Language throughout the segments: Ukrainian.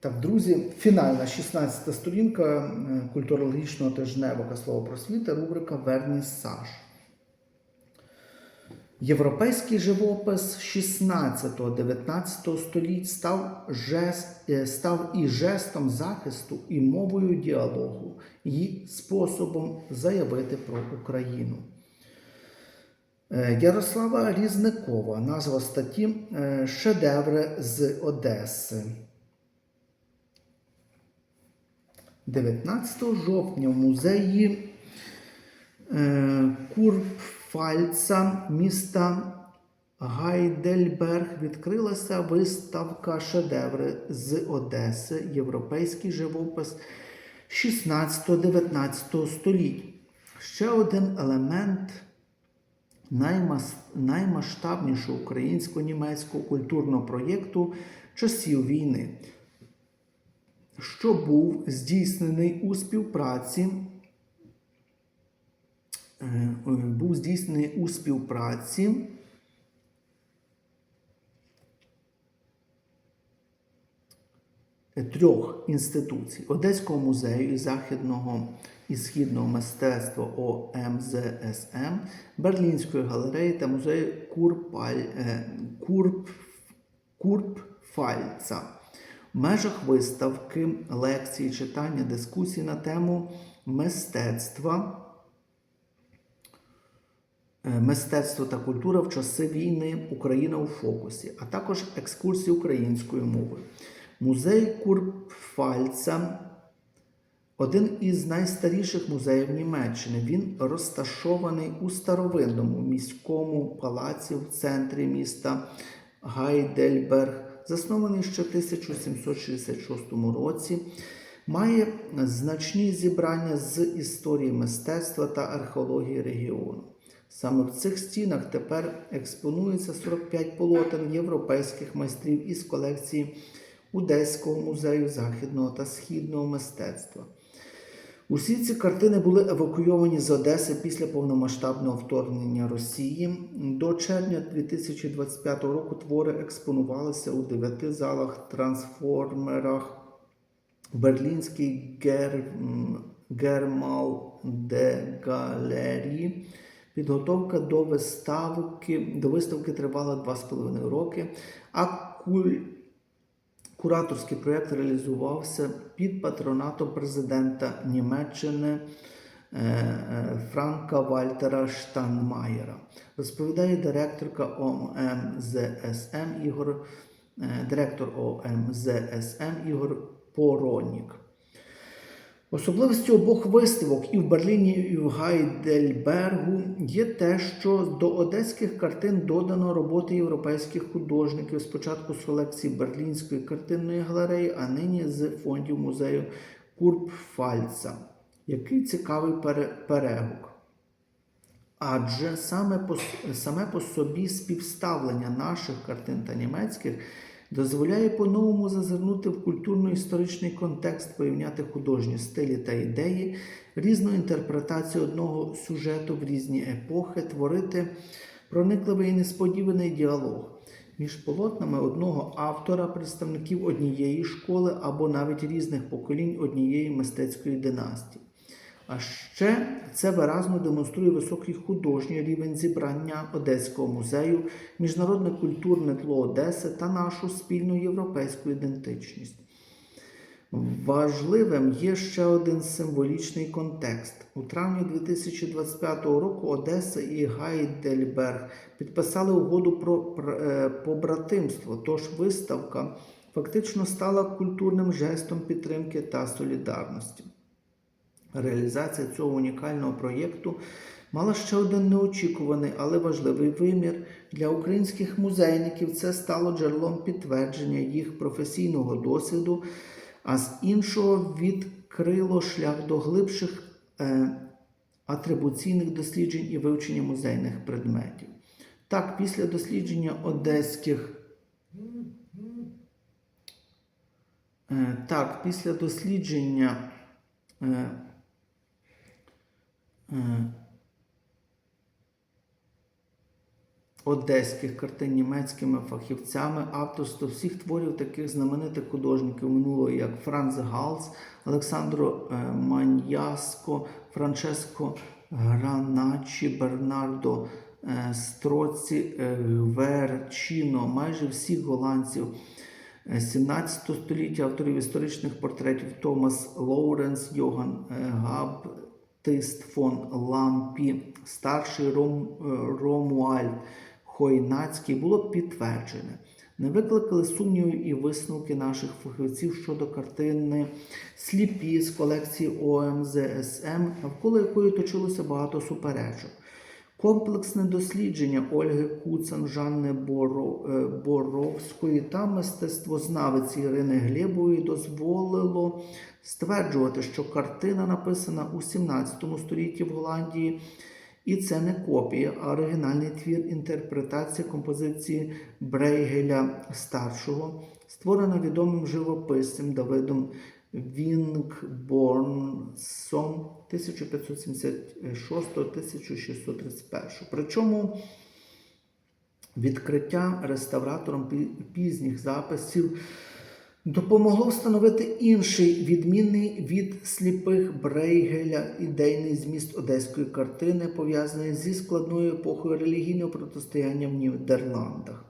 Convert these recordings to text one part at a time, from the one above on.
Так, друзі, фінальна 16 сторінка е, культурологічного тижневика слова просвіти, рубрика Вернісаж. Європейський живопис 16-19 століть став, жест, е, став і жестом захисту, і мовою діалогу, і способом заявити про Україну. Е, Ярослава Різникова, назва статті Шедеври з Одеси. 19 жовтня в музеї е, Курпфальца міста Гайдельберг відкрилася виставка шедеври з Одеси, європейський живопис 16-19 століть. Ще один елемент наймас- наймасштабнішого українсько-німецького культурного проєкту часів війни що був здійснений у співпраці. е, е, Був здійснений у співпраці трьох інституцій Одеського музею і західного і східного мистецтва ОМЗСМ, Берлінської галереї та музею Курпаль, е, Курп, Курпфальца. В межах виставки, лекції, читання, дискусії на тему мистецтва, е, мистецтво та культура в часи війни Україна у фокусі, а також екскурсії українською мовою. Музей Курпфальца один із найстаріших музеїв Німеччини. Він розташований у старовинному міському палаці в центрі міста Гайдельберг, заснований ще в 1766 році. Має значні зібрання з історії мистецтва та археології регіону. Саме в цих стінах тепер експонується 45 полотен європейських майстрів із колекції Одеського музею західного та східного мистецтва. Усі ці картини були евакуйовані з Одеси після повномасштабного вторгнення Росії. До червня 2025 року твори експонувалися у дев'яти залах, трансформерах, Берлінській Гер... Гермал де Галерії. Підготовка до виставки, до виставки тривала 2,5 роки, а куль... Кураторський проєкт реалізувався під патронатом президента Німеччини е, е, Франка Вальтера Штанмаєра. Розповідає директорка ОМЗСМ Ігор, е, директор ОМЗСМ Ігор Поронік. Особливістю обох виставок і в Берліні, і в Гайдельбергу є те, що до одеських картин додано роботи європейських художників спочатку з колекції Берлінської картинної галереї, а нині з фондів музею Курпфальца. Який цікавий пере- перегук. Адже саме по, саме по собі співставлення наших картин та німецьких дозволяє по-новому зазирнути в культурно-історичний контекст, порівняти художні стилі та ідеї, різну інтерпретацію одного сюжету в різні епохи, творити проникливий і несподіваний діалог між полотнами одного автора, представників однієї школи або навіть різних поколінь однієї мистецької династії. А ще це виразно демонструє високий художній рівень зібрання Одеського музею, міжнародне культурне тло Одеси та нашу спільну європейську ідентичність. Важливим є ще один символічний контекст. У травні 2025 року Одеса і Гайдельберг підписали угоду про е, побратимство, тож виставка фактично стала культурним жестом підтримки та солідарності. Реалізація цього унікального проєкту мала ще один неочікуваний, але важливий вимір для українських музейників. Це стало джерелом підтвердження їх професійного досвіду, а з іншого відкрило шлях до глибших е, атрибуційних досліджень і вивчення музейних предметів. Так, після дослідження одеських Е, Так, після дослідження е, одеських картин німецькими фахівцями. Авторство всіх творів таких знаменитих художників минулого, як Франц Галс, Олександро е, Маньяско, Франческо Граначі, Бернардо е, Строці, е, майже всіх голландців. 17 століття авторів історичних портретів Томас Лоуренс, Йоган е, Габтист фон Лампі, старший Ром, е, Ромуальд Хойнацький було підтверджене. Не викликали сумнівів і висновки наших фахівців щодо картини Сліпі з колекції ОМЗСМ, навколо якої точилося багато суперечок. Комплексне дослідження Ольги Куцан, Жанни е, Боровської та мистецтвознавиці Ірини Глєбової дозволило стверджувати, що картина написана у 17 столітті в Голландії, і це не копія, а оригінальний твір інтерпретація композиції Брейгеля старшого, створена відомим живописцем Давидом Вінгборнсом 1576-1631. Причому відкриття реставратором пізніх записів допомогло встановити інший відмінний від сліпих Брейгеля ідейний зміст одеської картини, пов'язаний зі складною епохою релігійного протистояння в Нідерландах.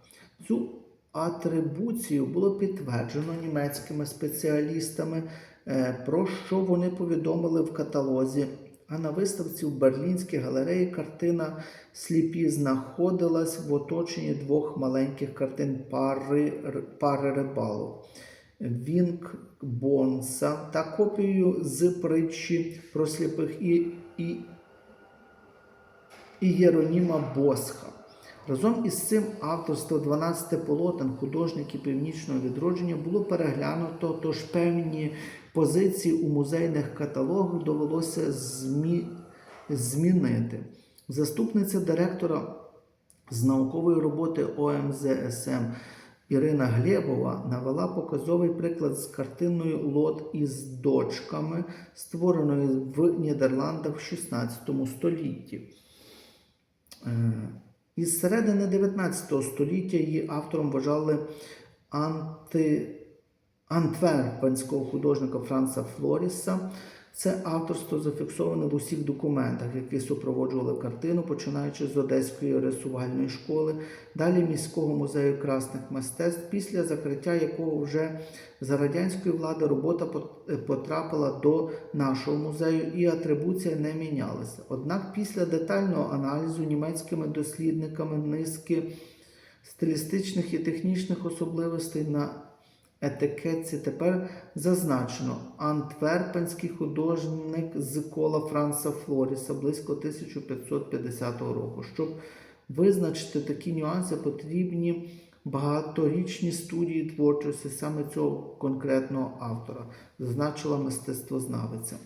Цю атрибуцію було підтверджено німецькими спеціалістами, е, про що вони повідомили в каталозі. А на виставці в Берлінській галереї картина Сліпі знаходилась в оточенні двох маленьких картин пари, пари рибалок. Вінк Бонса та копією з притчі про сліпих і, і, і Єроніма Босха. Разом із цим авторство 12 полотен художників північного відродження було переглянуто, тож певні позиції у музейних каталогах довелося змі... змінити. Заступниця директора з наукової роботи ОМЗСМ Ірина Глєбова навела показовий приклад з картиною Лот із дочками, створеною в Нідерландах в 16 столітті. Із середини 19 століття її автором вважали анти... антверпенського художника Франца Флоріса. Це авторство зафіксоване в усіх документах, які супроводжували картину, починаючи з Одеської рисувальної школи, далі міського музею красних мистецтв, після закриття якого вже за радянської влади робота потрапила до нашого музею і атрибуція не мінялася. Однак після детального аналізу німецькими дослідниками низки стилістичних і технічних особливостей на етикетці тепер зазначено антверпенський художник з кола Франца Флоріса близько 1550 року. Щоб визначити такі нюанси, потрібні багаторічні студії творчості саме цього конкретного автора, зазначила мистецтвознавиця.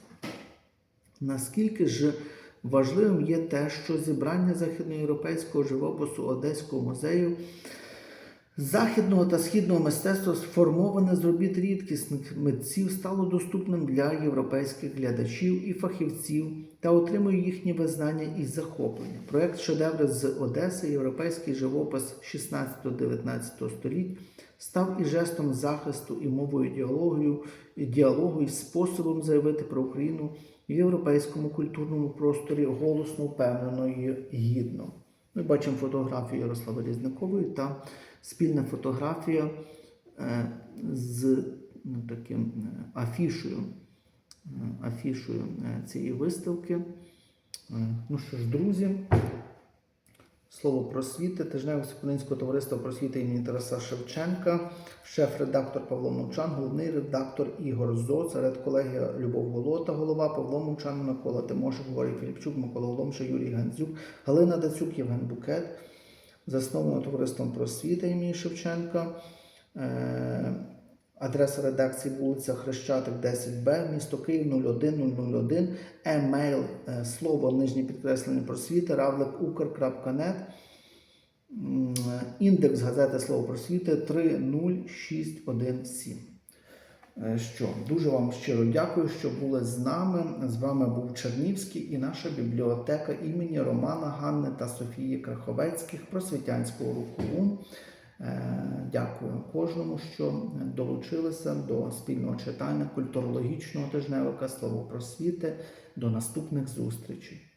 Наскільки ж важливим є те, що зібрання західноєвропейського живопису Одеського музею західного та східного мистецтва, сформоване з робіт рідкісних митців, стало доступним для європейських глядачів і фахівців та отримує їхнє визнання і захоплення. Проект Шедеври з Одеси, європейський живопис 16-19 століть став і жестом захисту, і мовою діалогою, і діалогу, і способом заявити про Україну в європейському культурному просторі голосно, впевнено і гідно. Ми бачимо фотографію Ярослава Різникової та спільна фотографія е, з ну, таким е, афішою, е, афішою цієї виставки. Ну що ж, друзі, слово просвіти, тижневе Всеукраїнського товариства просвіти імені Тараса Шевченка, шеф-редактор Павло Мовчан, головний редактор Ігор Зоц, редколегія Любов Голота, голова Павло Мовчан, Микола Тимошик, Горій Філіпчук, Микола Голомша, Юрій Гандзюк, Галина Дацюк, Євген Букет, засновано товариством просвіти імені Шевченка. Е, Адреса редакції вулиця Хрещатик 10Б, місто Київ 01001, емейл, е, слово нижнє підкреслення просвіти, равликукр.нет, е, індекс газети Слово просвіти 30617. Е, що, дуже вам щиро дякую, що були з нами. З вами був Чернівський і наша бібліотека імені Романа Ганни та Софії Краховецьких Просвітянського руху. Е, дякую кожному, що долучилися до спільного читання культурологічного тижневика словопросвіти. До наступних зустрічей.